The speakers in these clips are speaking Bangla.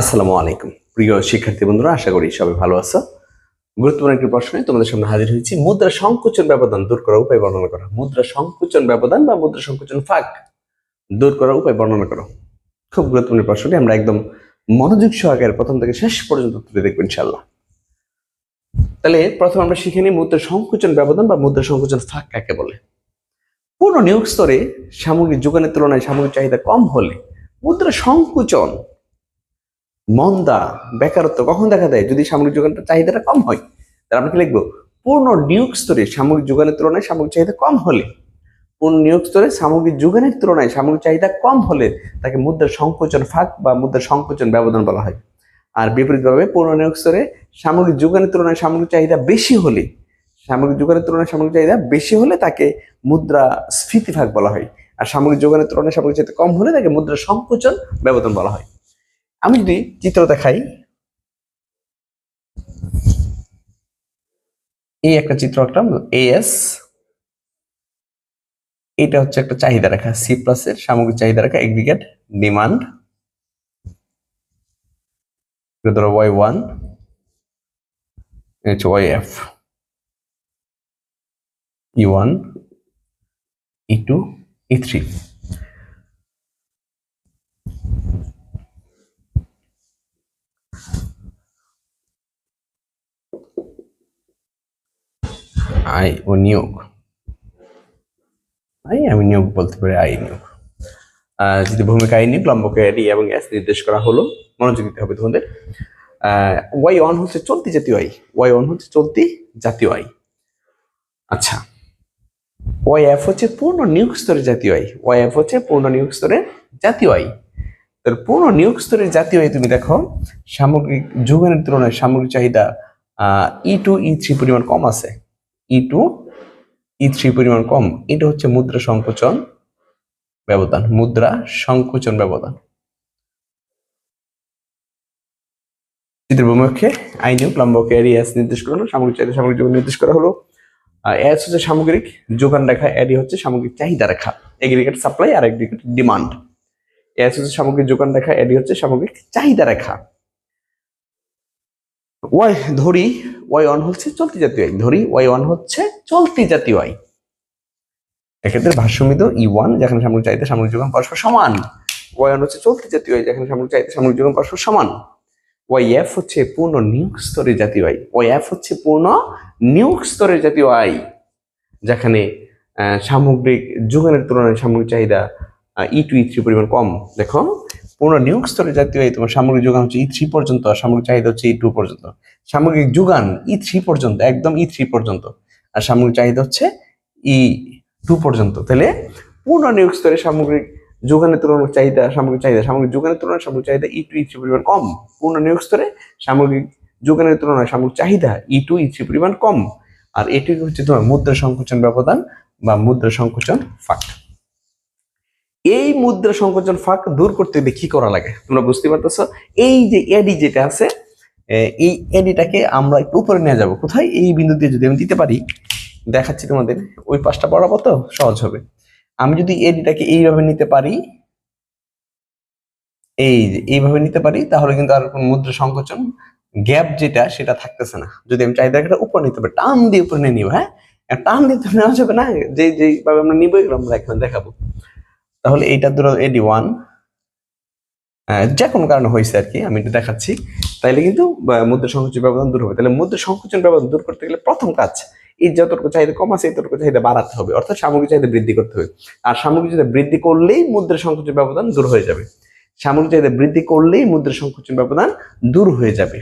আসসালামু আলাইকুম। প্রিয় শিক্ষার্থী বন্ধুরা, আশা করি সবাই ভালো আছো। গুরুত্বপূর্ণ একটি প্রশ্নে তোমাদের সামনে হাজির হয়েছি, মুদ্রা সংকোচন ব্যবধান দূর করার উপায় বর্ণনা করো। মুদ্রা সংকোচন ব্যবধান বা মুদ্রা সংকোচন ফাঁক দূর করার উপায় বর্ণনা করো। খুব গুরুত্বপূর্ণ প্রশ্নটি, আমরা একদম মনোযোগ সহকারে প্রথম থেকে শেষ পর্যন্ত তুলে দেখব ইনশাল্লাহ তাহলে প্রথম আমরা শিখে নিই মুদ্রা সংকোচন ব্যবধান বা মুদ্রা সংকোচন ফাঁক কাকে বলে। পূর্ণ নিয়োগ স্তরে সামগ্রিক যোগানের তুলনায় সামগ্রিক চাহিদা কম হলে মুদ্রা সংকোচন মন্দা, বেকারত্ব কখন দেখা দেয়? যদি সামরিক যোগানটা চাহিদাটা কম হয়, তাহলে আমরা কি লিখব? পূর্ণ নিয়োগ স্তরে সামগ্রিক যোগানের তুলনায় সামগ্রিক চাহিদা কম হলে, পূর্ণ নিয়োগ স্তরে সামগ্রিক যোগানের তুলনায় সামগ্রিক চাহিদা কম হলে তাকে মুদ্রার সংকোচন ফাঁক বা মুদ্রার সংকোচন ব্যবধান বলা হয়। আর বিপরীতভাবে পূর্ণ নিয়োগ স্তরে সামগ্রিক যোগানের তুলনায় সামগ্রিক চাহিদা বেশি হলে সামগ্রিক যোগানের তুলনায় সামগ্রিক চাহিদা বেশি হলে তাকে মুদ্রা স্ফীতি ভাগ বলা হয়। আর সামগ্রিক যোগানের তুলনায় সামগ্রিক চাহিদা কম হলে তাকে মুদ্রা সংকোচন ব্যবধান বলা হয়। আমি যদি চিত্র দেখাই, এই একটা চিত্র একটা এএস এটা হচ্ছে একটা চাহিদা রেখা সি প্লাস এর সামগ্রিক চাহিদা রেখা এগ্রিগেট ডিমান্ড ধরো ওয়াই ওয়ান হচ্ছে Y F E one E two E three আয় ও নিয়োগ। আই আমি নিয়োগ বলতে পারি আই নিয়োগ। যদি ভূমিকা আই নিয়োগ, লম্বকে এবং এস নির্দেশ করা হলো, মনোযোগ দিতে হবে তোমাদের। ওয়াই অন হচ্ছে চলতি জাতীয় আই। ওয়াই অন হচ্ছে চলতি জাতীয় আই। আচ্ছা ওয়াই এফ হচ্ছে পূর্ণ নিয়োগ স্তরের জাতীয় আই। ওয়াই এফ হচ্ছে পূর্ণ নিয়োগ স্তরের জাতীয় আই। তাহলে পূর্ণ নিয়োগ স্তরের জাতীয় আয় তুমি দেখো, সামগ্রিক যোগানের তুলনায় সামগ্রিক চাহিদা ই টু ই থ্রি পরিমাণ কম আছে। ই টু ই থ্রি পরিমাণ কম। এটা হচ্ছে মুদ্রা সংকোচন ব্যবধান, মুদ্রা সংকোচন ব্যবধান। চিত্রের বিমুখে আইনিক লম্বকে এরিয়াস নির্দেশ করা হলো। সামগ্রিক চাহিদা, সামগ্রিক যোগান নির্দেশ করা হলো। এস হচ্ছে সামগ্রিক যোগান রেখা এডি হচ্ছে সামগ্রিক চাহিদা রেখা। এগ্রিগেট সাপ্লাই আর এগ্রিগেট ডিমান্ড এস হচ্ছে সামগ্রিক যোগান রেখা এডি হচ্ছে সামগ্রিক চাহিদা রেখা। ওয়াই ধরি ওয়াই ওয়ান হচ্ছে চলতি জাতীয় আই। ধরি ওয়াই ওয়ান হচ্ছে চলতি জাতীয় আই। এক্ষেত্রে ভাষ্যমিত ই ওয়ান যেখানে সামগ্রিক চাহিদা, সামগ্রিক যোগান পরস্পর সমান। ওয়াই ওয়ান হচ্ছে চলতি জাতীয় আই, যেখানে সামগ্রিক চাহিদা, সামগ্রিক যোগান পরস্পর সমান। ওয়াই এফ হচ্ছে পূর্ণ নিয়োগ স্তরের জাতীয় আই। ওয়াই এফ হচ্ছে পূর্ণ নিয়োগ স্তরের জাতীয় আই, যেখানে সামগ্রিক যোগানের তুলনায় সামগ্রিক চাহিদা ই টু ই থ্রি পরিমাণ কম। দেখো পূর্ণ নিয়োগ স্তরে জাতীয় আয় তোমার সামগ্রিক যোগান হচ্ছে ই থ্রি পর্যন্ত আর সামগ্রিক চাহিদা হচ্ছে ই টু পর্যন্ত। সামগ্রিক যোগান ই থ্রি পর্যন্ত, একদম ই থ্রি পর্যন্ত। আর সামগ্রিক চাহিদা হচ্ছে ই টু পর্যন্ত। তাহলে পূর্ণ নিয়োগ স্তরে সামগ্রিক যোগানের তুলনায় চাহিদা, সামগ্রিক চাহিদা, সামগ্রিক যোগানের তুলনায় সামগ্রিক চাহিদা ই টু ই থ্রি পরিমাণ কম। পূর্ণ নিয়োগ স্তরে সামগ্রিক যোগানের তুলনায় সামগ্রিক চাহিদা ই টু ই থ্রি পরিমাণ কম। আর এটি হচ্ছে তোমার মুদ্রা সংকোচন ব্যবধান বা মুদ্রা সংকোচন ফাঁক এই মুদ্রা সংকোচন ফাঁক দূর করতে গেলে কি করা লাগে? তোমরা বুঝতে পারতেছো? এই যে এডি যেটা আছে এই এডিটাকে আমরা একটু উপরে নিয়ে যাব। কোথায়? এই বিন্দু দিয়ে যদি আমি দিতে পারি, দেখাচ্ছি তোমাদের, ওই পাশটা বরাবর তো? সহজ হবে। আমি যদি এডিটাকে এইভাবে নিতে পারি, এই যে এইভাবে নিতে পারি, তাহলে কিন্তু আর কোন মুদ্রা সংকোচন গ্যাপ যেটা, সেটা থাকতেছে না। যদি আমি চাহিদাটা উপরে নিতে পারি, টান দিয়ে উপরে নিয়ে নিব হ্যাঁ? টান দিয়ে তো নেওয়া যাবে না? যে যেভাবে আমরা নিবো, এগুলো আমরা এখানে দেখাবো। তাহলে এইটা ধরো এডি ওয়ান যে কোনো কারণে হয়েছে আর কি, আমি এটা দেখাচ্ছি। তাইলে কিন্তু মুদ্রা সংকোচন ব্যবধান দূর হবে। তাহলে মুদ্রা সংকোচন ব্যবধান দূর করতে গেলে প্রথম কাজ, এই যতটুকু চাহিদা কম আছে, এতটুকু চাহিদা বাড়াতে হবে। অর্থাৎ সামগ্রিক চাহিদা বৃদ্ধি করতে হবে। আর সামগ্রিক চাহিদা বৃদ্ধি করলেই মুদ্রা সংকোচন ব্যবধান দূর হয়ে যাবে। সামগ্রিক চাহিদা বৃদ্ধি করলেই মুদ্রা সংকোচন ব্যবধান দূর হয়ে যাবে।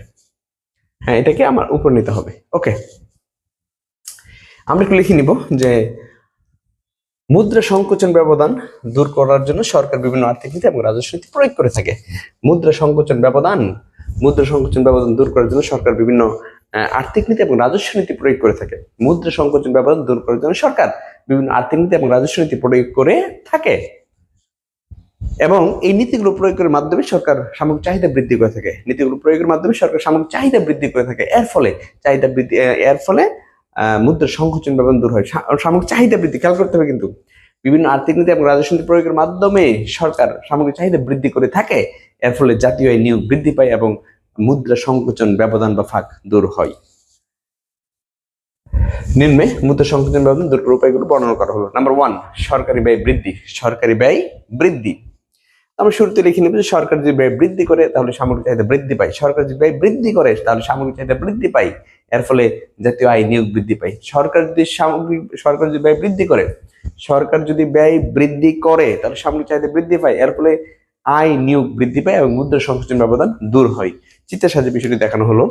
হ্যাঁ এটাকে আমার উপর নিতে হবে। ওকে। আমরা একটু লিখে নিব যে মুদ্রা সংকোচন ব্যবধান দূর করার জন্য সরকার বিভিন্ন আর্থিক নীতি এবং রাজস্ব নীতি প্রয়োগ করে থাকে। মুদ্রা সংকোচন ব্যবধান, মুদ্রা সংকোচন ব্যবধান দূর করার জন্য সরকার বিভিন্ন আর্থিক নীতি এবং রাজস্ব নীতি প্রয়োগ করে থাকে। মুদ্রা সংকোচন ব্যবধান দূর করার জন্য সরকার বিভিন্ন আর্থিক নীতি এবং রাজস্ব নীতি প্রয়োগ করে থাকে। এবং এই নীতিগুলো প্রয়োগের মাধ্যমে সরকার সামগ্রিক চাহিদা বৃদ্ধি করে থাকে। নীতিগুলো প্রয়োগের মাধ্যমে সরকার সামগ্রিক চাহিদা বৃদ্ধি করে থাকে। এর ফলে চাহিদা বৃদ্ধি এর ফলে আহ, মুদ্রা সংকোচন ব্যবধান দূর হয়। সামগ্রিক চাহিদা বৃদ্ধি খেয়াল করতে হবে কিন্তু। বিভিন্ন আর্থিক নীতি এবং রাজস্ব নীতি প্রয়োগের মাধ্যমে সরকার সামগ্রিক চাহিদা বৃদ্ধি করে থাকে। এর ফলে জাতীয় আয় নিয়োগ বৃদ্ধি পায় এবং মুদ্রা সংকোচন ব্যবধান বা ফাঁক দূর হয়। নিম্নে মুদ্রা সংকোচন ব্যবধান দূর করার উপায়গুলো বর্ণনা করা হলো। নাম্বার ওয়ান সরকারি ব্যয় বৃদ্ধি। সরকারি ব্যয় বৃদ্ধি। আমরা শুরুতে লিখে নেব যে সরকার যদি ব্যয় বৃদ্ধি করে তাহলে সামগ্রিক চাহিদা বৃদ্ধি পায়। সরকার যদি ব্যয় বৃদ্ধি করে তাহলে সামগ্রিক চাহিদা বৃদ্ধি পায়। এর ফলে জাতীয় আয় নিয়োগ বৃদ্ধি পায়। সরকার যদি সামগ্রিক, সরকার যদি ব্যয় বৃদ্ধি করে, সরকার যদি ব্যয় বৃদ্ধি করে, তাহলে সামগ্রিক চাহিদা বৃদ্ধি পায়, এর ফলে আয় নিয়োগ বৃদ্ধি পায় এবং মুদ্রা সংকোচন ব্যবধান দূর হয়। চিত্রের সাহায্যে বিষয়টি দেখানো হলো।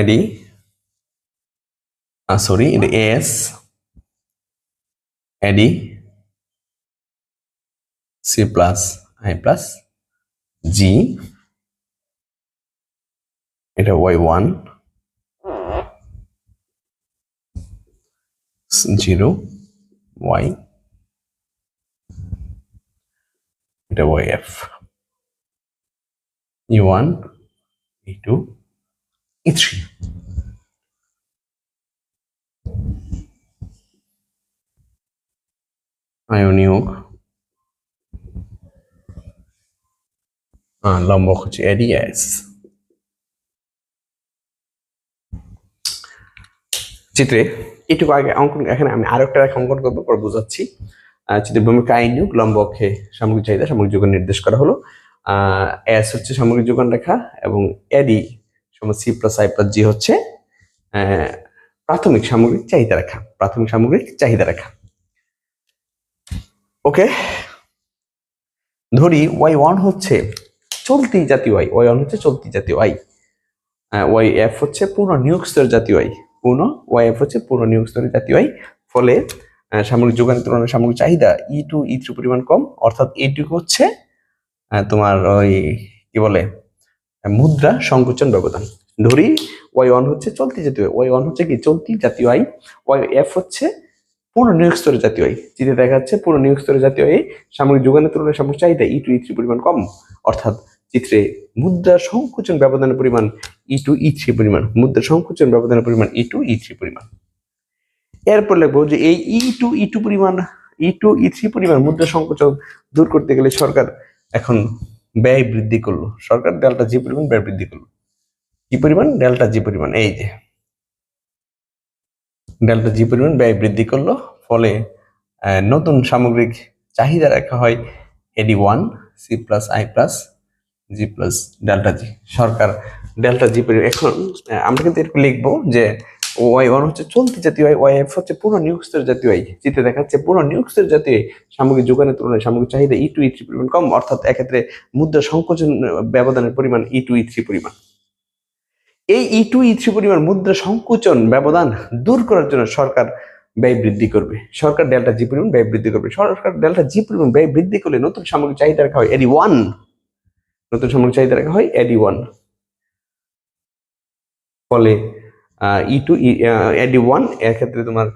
AD sorry S AD C plus I plus G এটা ওয়াই ওয়ান জিরো ওয়াই এটা Y F E one E লম্বক হচ্ছে এডিএস চিত্রে, এটুকু আগে অঙ্কন এখানে আমি আরও একটা অঙ্কন করব, পর বুঝাচ্ছি। চিত্রের ভূমিকা আইনিয়োগ লম্ব অক্ষে সামগ্রিক চাহিদা, সামগ্রিক যোগান নির্দেশ করা হলো। এস হচ্ছে সামগ্রিক যোগান রেখা এবং এডি সমান C plus I plus G হচ্ছে প্রাথমিক সামগ্রিক চাহিদা রেখা, প্রাথমিক সামগ্রিক চাহিদা রেখা। ওকে ধরি ওয়াই ওয়ান হচ্ছে চলতি জাতীয় আয়, ওয়াই হচ্ছে চলতি জাতীয় আয়। ওয়াই এফ হচ্ছে পূর্ণ নিয়োগ স্তরের জাতীয় আয়, পূর্ণ ওয়াই এফ হচ্ছে পূর্ণ নিয়োগ স্তরের জাতীয় আয়। ফলে সামগ্রিক যোগানের তুলনায় সামগ্রিক চাহিদা ই টু ই থ্রি পরিমাণ কম, অর্থাৎ এইটুকু হচ্ছে তোমার ওই কি বলে, মুদ্রা সংকোচন ব্যবধান। ধরি, ওয়াই ওয়ান হচ্ছে চলতি জাতীয় ওয়াই ওয়ান হচ্ছে কি চলতি জাতীয় আয়, ওয়াই এফ হচ্ছে পূর্ণ নিয়োগ স্তরের জাতীয় আয়। চিত্রে দেখা যাচ্ছে পূর্ণ নিয়োগ স্তরের জাতীয় আয়, সামগ্রিক যোগানের তুলনায় সামগ্রিক চাহিদা ই টু ই থ্রি পরিমাণ কম, অর্থাৎ চিত্রে মুদ্রা সংকোচন ব্যবধানের পরিমাণ ই টু ই থ্রি পরিমাণ, মুদ্রা সংকোচন ব্যবধানের পরিমাণ ই টু ই থ্রি পরিমাণ। এরপর লিখব যে এই ই টু ই টু পরিমাণ ই টু ই থ্রি পরিমাণ মুদ্রা সংকোচন দূর করতে গেলে সরকার এখন ব্যয় বৃদ্ধি করল। সরকার ডেল্টা জি পরিমাণ ব্যয় বৃদ্ধি করল। কি পরিমাণ? ডেল্টা জি পরিমাণ, এই যে। ডেল্টা জি পরিমাণ ব্যয় বৃদ্ধি করল, ফলে নতুন সামগ্রিক চাহিদা রাখা হয় AD one C plus I plus G plus delta G Sarkar delta G এখন আমরা কিন্তু এরকম লিখব যে ওয়াই ওয়ান হচ্ছে চলতি জাতীয় আয় ওয়াই এফ হচ্ছে পুরো স্তরের জাতীয় আয়। চিত্রে দেখাচ্ছে পুরো স্তরের জাতীয় সামগ্রিক যোগানের তুলনায় সামগ্রিক চাহিদা ই টু ই থ্রি পরিমাণ কম, অর্থাৎ এক্ষেত্রে মুদ্রা সংকোচন ব্যবধানের পরিমাণ ই টু ই থ্রি পরিমাণ। এই ই টু ই থ্রি পরিমাণ মুদ্রা সংকোচন ব্যবধান দূর করার জন্য সরকার ব্যয় বৃদ্ধি করবে। সরকার ডেল্টা জি পরিমাণ ব্যয় বৃদ্ধি করবে। সরকার ডেল্টা জি পরিমাণ ব্যয় বৃদ্ধি করলে নতুন সামগ্রিক চাহিদা রাখা হয়। এডি ওয়ান নতুন সামগ্রিক চাহিদা রাখা হয় এডি ওয়ান ফলে ই টু এডি ওয়ানের ক্ষেত্রে তোমার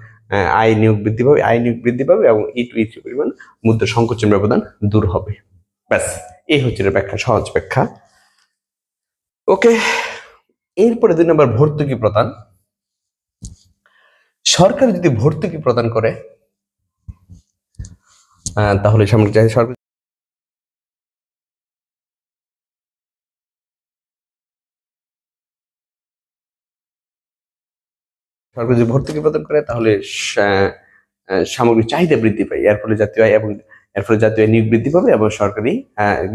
আয় নিয়োগ বৃদ্ধি পাবে আয় নিয়োগ বৃদ্ধি পাবে এবং ই টু ই থ্রি পরিমাণ মুদ্রা সংকোচন ব্যবধান দূর হবে। ব্যাস, এই হচ্ছে ব্যাখ্যা, সহজ ব্যাখ্যা। ওকে এরপরে দুই নম্বর ভর্তুকি প্রদান। সরকার যদি ভর্তুকি প্রদান করে তাহলে সামগ্রিক সরকার সরকার যদি ভর্তুকি প্রদান করে, তাহলে সামগ্রিক চাহিদা বৃদ্ধি পায়। এর ফলে জাতীয় আয় এবং এর ফলে জাতীয় আয় নিয়োগ বৃদ্ধি পাবে এবং সরকারি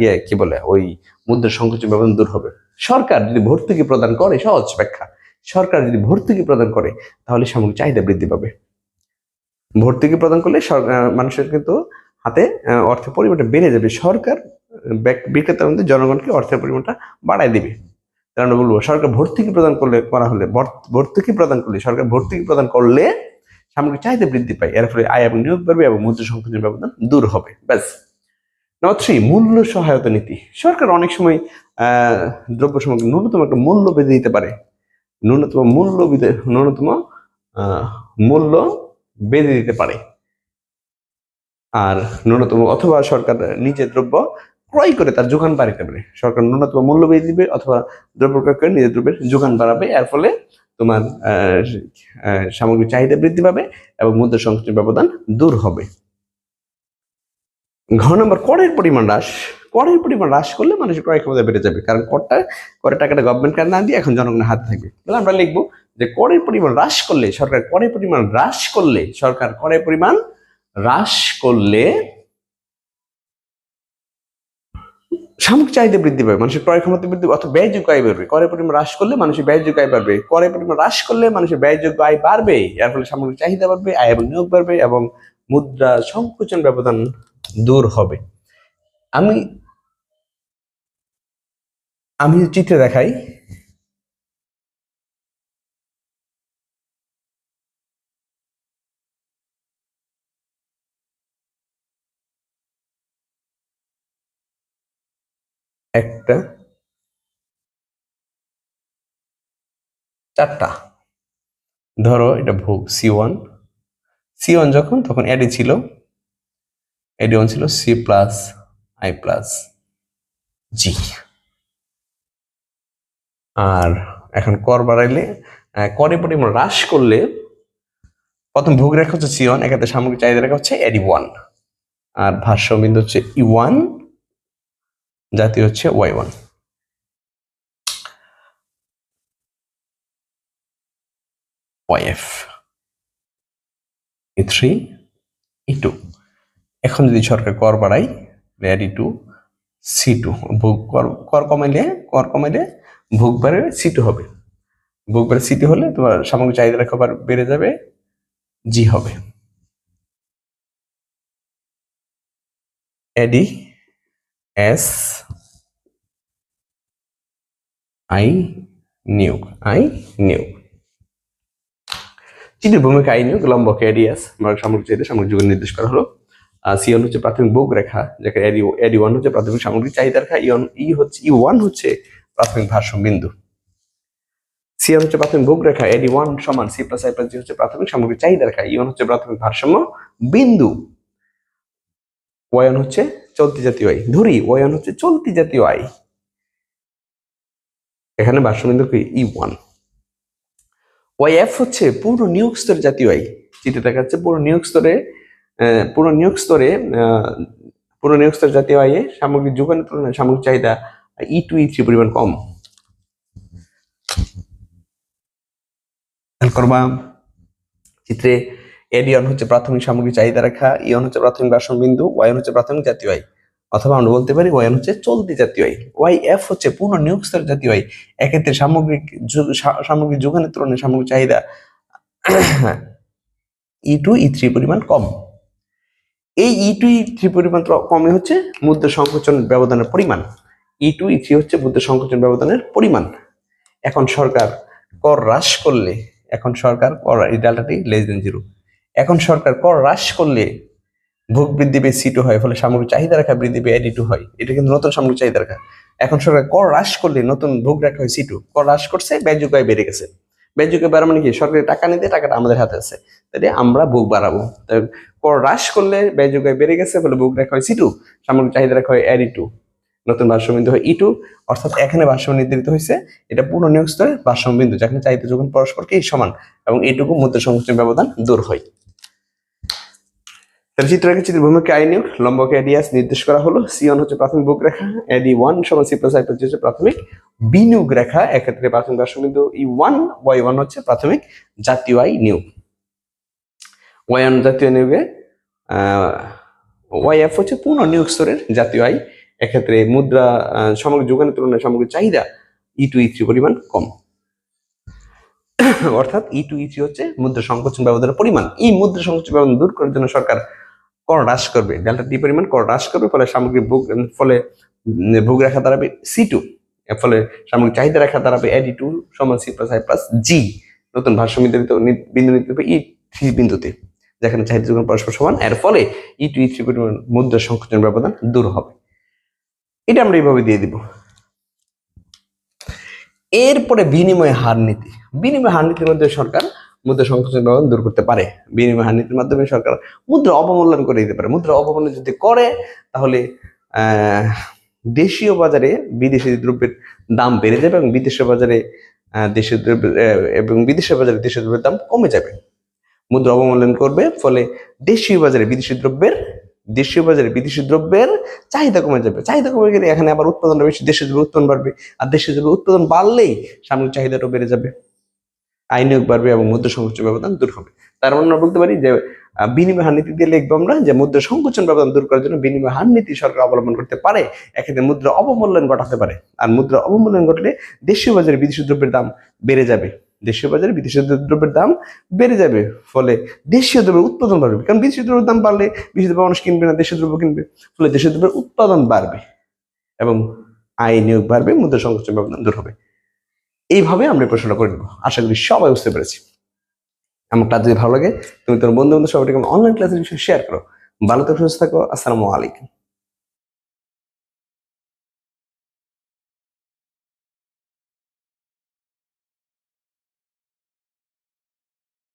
ইয়ে কি বলে, ওই মুদ্রা সংকোচন ব্যবধান দূর হবে। সরকার যদি ভর্তুকি প্রদান করে, সহজ ব্যাখ্যা, সরকার যদি ভর্তুকি প্রদান করে, তাহলে সামগ্রিক চাহিদা বৃদ্ধি পাবে। ভর্তুকি প্রদান করলে মানুষের কিন্তু হাতে অর্থের পরিমাণটা বেড়ে যাবে। সরকার বিক্রেতার মধ্যে জনগণকে অর্থের পরিমাণটা বাড়ায় দিবে। আমরা বলব, সরকার ভর্তুকি প্রদান করলে করা হলে, ভর- ভর্তুকি প্রদান করলে, সরকার ভর্তুকি প্রদান করলে সামগ্রিক চাহিদা বৃদ্ধি পায়। এর ফলে আয় এবং নিয়োগ বাড়বে এবং মুদ্রা সংকোচন ব্যবধান দূর হবে। ব্যাস। নাম্বার থ্রি মূল্য সহায়তা নীতি। সরকার অনেক সময় দ্রব্য সামগ্রী ন্যূনতম একটা মূল্য বেঁধে দিতে পারে। ন্যূনতম মূল্য ন্যূনতম মূল্য বেঁধে দিতে পারে। আর ন্যূনতম, অথবা সরকার নিজে দ্রব্য ক্রয় করে তার যোগান বাড়াতে পারে সরকার ন্যূনতম মূল্য বেড়ে দিবে অথবা দ্রব্য ক্রয় করে নিজের দ্রব্যের যোগান বাড়াবে, এর ফলে তোমার সামগ্রিক চাহিদা বৃদ্ধি পাবে এবং মুদ্রা সংকটের ব্যবধান দূর হবে। ঘ নম্বর, করের পরিমাণ হ্রাস। করের পরিমাণ হ্রাস করলে মানুষের ক্রয় ক্ষমতা বেড়ে যাবে, কারণ করটা করের টাকাটা গভর্নমেন্ট কার্ড না দিয়ে এখন জনগণের হাতে থাকবে তাহলে আমরা লিখব যে করের পরিমাণ হ্রাস করলে সরকার, করের পরিমাণ হ্রাস করলে সরকার করের পরিমাণ হ্রাস করলে সামগ্রিক চাহিদা বৃদ্ধি পাবে, মানুষের ক্রয় ক্ষমতা বৃদ্ধি অথবা ব্যয়যোগ্য আয় বাড়বে। করের পরিমাণ হ্রাস করলে মানুষের ব্যয়যোগ্য আয় বাড়বে। করের পরিমাণ হ্রাস করলে মানুষের ব্যয়যোগ্য আয় বাড়বে এর ফলে সামগ্রিক চাহিদা বাড়বে, আয় এবং নিয়োগ বাড়বে এবং মুদ্রা সংকোচন ব্যবধান দূর হবে। আমি আমি চিত্রে দেখাই। একটা, চারটা। ধরো এটা ভোগ সি ওয়ান সি ওয়ান যখন, তখন এডি ছিল। এডি ওয়ান ছিল C plus I plus G আর এখন কর বাড়াইলে করে পরিমাণ হ্রাস করলে, প্রথম ভোগ রেখা হচ্ছে সি ওয়ান এক্ষেত্রে সামগ্রিক চাহিদা রেখা হচ্ছে এডি ওয়ান আর ভাষ্য বিন্দু হচ্ছে ই ওয়ান জাতীয় হচ্ছে Y one. Three E two. এখন যদি সরকার কর বাড়াই, রেডি টু সি টু। ভোগ কর কর কমাইলে কর কমাইলে ভোগ বাড়ে সি টু হবে। ভোগ বাড়ে সি টু হলে তোমার সামগ্রিক চাহিদা রেখা বার- বেড়ে যাবে, জি হবে। এডি এস আই নিয়োগ আই নিয়োগ। চিঠির ভূমিকা আই নিয়োগ এডিএস আমরা সামগ্রিক চাহিদা, সামগ্রিক যুগের নির্দেশ করা হলো। সি ওয়ান হচ্ছে প্রাথমিক ভোগ রেখা, যাকে এডি এডি ওয়ান হচ্ছে প্রাথমিক সামগ্রিক চাহিদা রেখা ইয়ন ই হচ্ছে, ই ওয়ান হচ্ছে প্রাথমিক ভারসাম্য বিন্দু। সি ওয়ান হচ্ছে প্রাথমিক ভোগ রেখা এডি ওয়ান সমান C plus I plus G হচ্ছে প্রাথমিক সামগ্রিক চাহিদা রেখা ইয়ন হচ্ছে প্রাথমিক ভারসাম্য বিন্দু। ওয়ান হচ্ছে চলতি জাতীয় আয়। ধরি ওয়ান হচ্ছে চলতি জাতীয় আয়। এখানে ভারসাম্যবিন্দু কি ই ওয়ান। ওয়াই এফ হচ্ছে পুরো নিয়োগ স্তরে জাতীয় আয়। চিত্রে দেখা যাচ্ছে পুরো নিয়োগ স্তরে পুরো নিয়োগ স্তরে পুরো নিয়োগ স্তরে জাতীয় আয়ে সামগ্রিক যোগানের তুলনায় সামগ্রিক চাহিদা, ই টু ই থ্রি পরিমাণ কম। করবা, চিত্রে এডিয়ন হচ্ছে প্রাথমিক সামগ্রিক চাহিদা রেখা ইয়ন হচ্ছে প্রাথমিক ভারসাম্য বিন্দু ওয়াইন হচ্ছে প্রাথমিক জাতীয় আয়। অথবা আমরা বলতে পারি ওয়াইন হচ্ছে চলতি জাতীয় আয়। ওয়াই এফ হচ্ছে পূর্ণ নিয়োগ স্তরের জাতীয় আয়। এক্ষেত্রে সামগ্রিক সামগ্রিক যোগানের তুলনায় সামগ্রিক চাহিদা ই টু ই থ্রি পরিমাণ কম। এই ই টু ই থ্রি পরিমাণ কমে হচ্ছে মুদ্রা সংকোচন ব্যবধানের পরিমাণ। ই টু ই থ্রি হচ্ছে মুদ্রা সংকোচন ব্যবধানের পরিমাণ। এখন সরকার কর হ্রাস করলে, এখন সরকার কর, এই লেস দেন জিরো এখন সরকার কর হ্রাস করলে ভোগ বৃদ্ধি পেয়ে সি টু হয়, ফলে সামগ্রিক চাহিদা রাখা বৃদ্ধি পেয়ে এডি টু হয়। এটা কিন্তু নতুন সামগ্রিক চাহিদা রাখা। এখন সরকার কর হ্রাস করলে নতুন ভোগ রাখা হয় সি টু কর হ্রাস করছে আয় বেড়ে গেছে। ব্যয়যোগ্য বাড়া মানে কি? সরকারের টাকা নিতে টাকাটা আমাদের হাতে আছে। তাই আমরা ভোগ বাড়াবো। তাই কর হ্রাস করলে আয় বেড়ে গেছে, ফলে ভোগ রাখা হয় সি টু সামগ্রিক চাহিদা রাখা হয় এডি টু নতুন ভারসাম্য হয় ই টু অর্থাৎ এখানে ভারসাম্য নির্ধারিত হয়েছে। এটা পূর্ণ নিয়োগ স্তরে ভারসাম্য বিন্দু। যেখানে চাহিদা যখন পরস্পরকে সমান এবং এইটুকু মুদ্রা সংকোচন ব্যবধান দূর হয়। তাহলে চিত্ররেখা চিত্র ভূমিকা আই নিয়োগ লম্বকে এডিএস নির্দেশ করা হলো। সি ওয়ান হচ্ছে প্রাথমিক বুক রেখা এডি ওয়ান সমান সি প্লাস আই প্লাস হচ্ছে প্রাথমিক। বিনিয়োগ রেখা এক্ষেত্রে প্রাথমিক দশমিন্দু ই ওয়ান ওয়াই ওয়ান হচ্ছে প্রাথমিক জাতীয় আয় নিয়োগ। ওয়াই ওয়ান জাতীয় নিয়োগে ওয়াই এফ হচ্ছে পূর্ণ নিয়োগ স্তরের জাতীয় আয় এক্ষেত্রে মুদ্রা আহ, সামগ্রিক যোগানের তুলনায় সামগ্রিক চাহিদা ই টু ই থ্রি পরিমাণ কম। অর্থাৎ ই টু ই থ্রি হচ্ছে মুদ্রা সংকোচন ব্যবধানের পরিমাণ। এই মুদ্রা সংকোচন ব্যবধান দূর করার জন্য সরকার কর হ্রাস করবে ডেল্টা টি পরিমাণ কর হ্রাস করবে, ফলে সামগ্রিক ভোগ, ফলে ভোগ রেখা দাঁড়াবে সি টু ফলে সামগ্রিক চাহিদা রেখা দাঁড়াবে এডি টু সমান C plus I plus G নতুন ভারসাম্য বিন্দু নিতে হবে ই থ্রি বিন্দুতে, যেখানে চাহিদা যখন পরস্পর সমান, এর ফলে ই টু ই থ্রি পরিমাণ মুদ্রা সংকোচন ব্যবধান দূর হবে। এটা আমরা এইভাবে দিয়ে দিব। এরপরে বিনিময় হার নীতি, বিনিময় হার নীতির মধ্যে সরকার মুদ্রা সংকোচন ব্যবধান দূর করতে পারে। বিনিময় হার নীতির মাধ্যমে সরকার মুদ্রা অবমূল্যায়ন করে দিতে পারে। মুদ্রা অবমূল্যায়ন যদি করে, তাহলে দেশীয় বাজারে বিদেশি দ্রব্যের দাম বেড়ে যাবে এবং বিদেশের বাজারে দেশীয় দ্রব্যের এবং বিদেশের বাজারে দেশীয় দ্রব্যের দাম কমে যাবে। মুদ্রা অবমূল্যায়ন করবে, ফলে দেশীয় বাজারে বিদেশি দ্রব্যের, দেশীয় বাজারে বিদেশি দ্রব্যের চাহিদা কমে যাবে। চাহিদা কমে গেলে এখানে আবার উৎপাদনটা বেশি দেশের দ্রব্য উৎপাদন বাড়বে। আর দেশের দ্রব্য উৎপাদন বাড়লেই সামগ্রিক চাহিদাটাও বেড়ে যাবে। আয় নিয়োগ বাড়বে এবং মুদ্রা সংকোচন ব্যবধান দূর হবে। তার মানে বলতে পারি যে বিনিময় হার নীতি দিয়ে লিখব আমরা যে মুদ্রা সংকোচন ব্যবধান দূর করার জন্য বিনিময় হার নীতি সরকার অবলম্বন করতে পারে। এক্ষেত্রে মুদ্রা অবমূল্যায়ন ঘটাতে পারে। আর মুদ্রা অবমূল্যায়ন ঘটলে দেশীয় বাজারে বিদেশি দ্রব্যের দাম বেড়ে যাবে। দেশীয় বাজারে বিদেশি দ্রব্যের দাম বেড়ে যাবে। ফলে দেশীয় দ্রব্যের উৎপাদন বাড়বে। কারণ বিদেশি দ্রব্যের দাম বাড়লে বিদেশি দ্রব্য মানুষ কিনবে না, দেশীয় দ্রব্য কিনবে। ফলে দেশীয় দ্রব্যের উৎপাদন বাড়বে এবং আয় নিয়োগ বাড়বে মুদ্রা সংকোচন ব্যবধান দূর হবে। এইভাবে আমরা প্রশ্নটা করে নেব। আশা করি সবাই বুঝতে পেরেছি। আমার ক্লাস যদি ভালো লাগে, তুমি তোমার বন্ধু বান্ধব সবাইকে অনলাইন ক্লাসের বিষয়ে শেয়ার করো। ভালো থাকো, সুস্থ থাকো, আসসালামু আলাইকুম।